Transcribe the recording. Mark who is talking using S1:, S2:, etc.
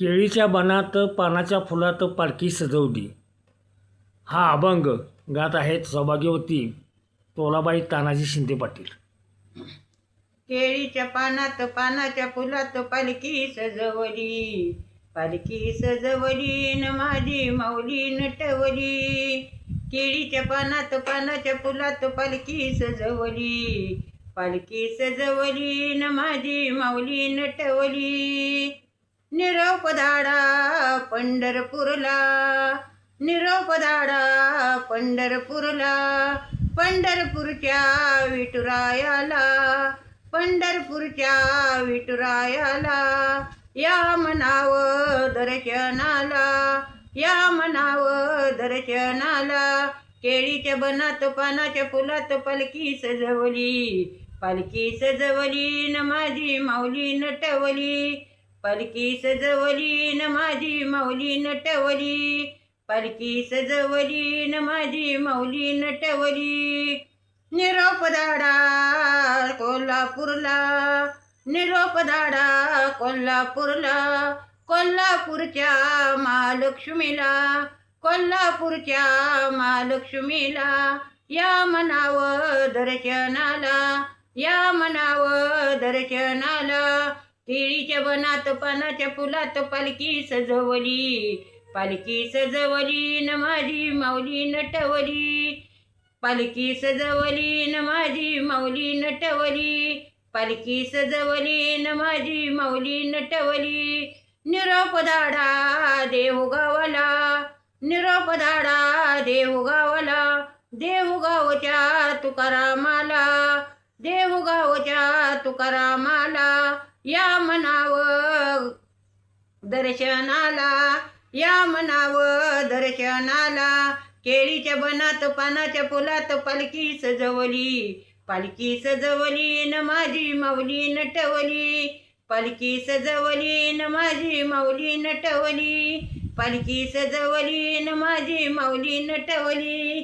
S1: केळीच्या बनात पानाच्या फुलात पालखी सजवली. हा अभंग गात आहेत सौभाग्यवती तोलाबाई तानाजी शिंदे पाटील.
S2: केळीच्या पानात पानाच्या फुलात पालखी सजवली. पालखी सजवली न माझी माऊली नटवली केळीच्या पानात पानाच्या फुलात पालखी सजवली. पालखी सजवली न माझी माऊली नटवली निरोप धाडा पंढरपूरला. निरोप धाडा पंढरपूरला. पंढरपूरच्या विठुरायाला. पंढरपूरच्या विठुरायाला. या मनाव दर्शनाला. या मनाव दर्शनाला. केळीच्या बनात पानाच्या फुलात पालखी सजवली पालखी सजवली न माझी माऊली नटवली पालखी सजवली न माझी माऊली नटवली पालखी सजवली न माझी माऊली नटवली निरोप दाडा कोल्हापूरला. निरोप दाडा कोल्हापूरला. कोल्हापूरच्या महालक्ष्मीला. कोल्हापूरच्या महालक्ष्मीला. या मनाव दर्शनाला. या मनाव दर्शनाला. केळीच्या बनात पानाच्या फुलात पालखी सजवली. पालखी सजवली न माझी माऊली नटवली. पालखी सजवली न माझी माऊली नटवली. पालखी सजवली न माझी माऊली नटवली. निरोप दाडा देवगावाला निरोप देवगावला देव गावच्या तुकारामाला देवगावच्या तुकारामाला या म्हणाव दर्शनाला या म्हणाव दर्शनाला. केळीच्या बनात पानाच्या फुलात पालखी सजवली पालखी सजवली न माझी माऊली नटवली पालखी सजवली न माझी माऊली नटवली पालखी सजवली न माझी माऊली नटवली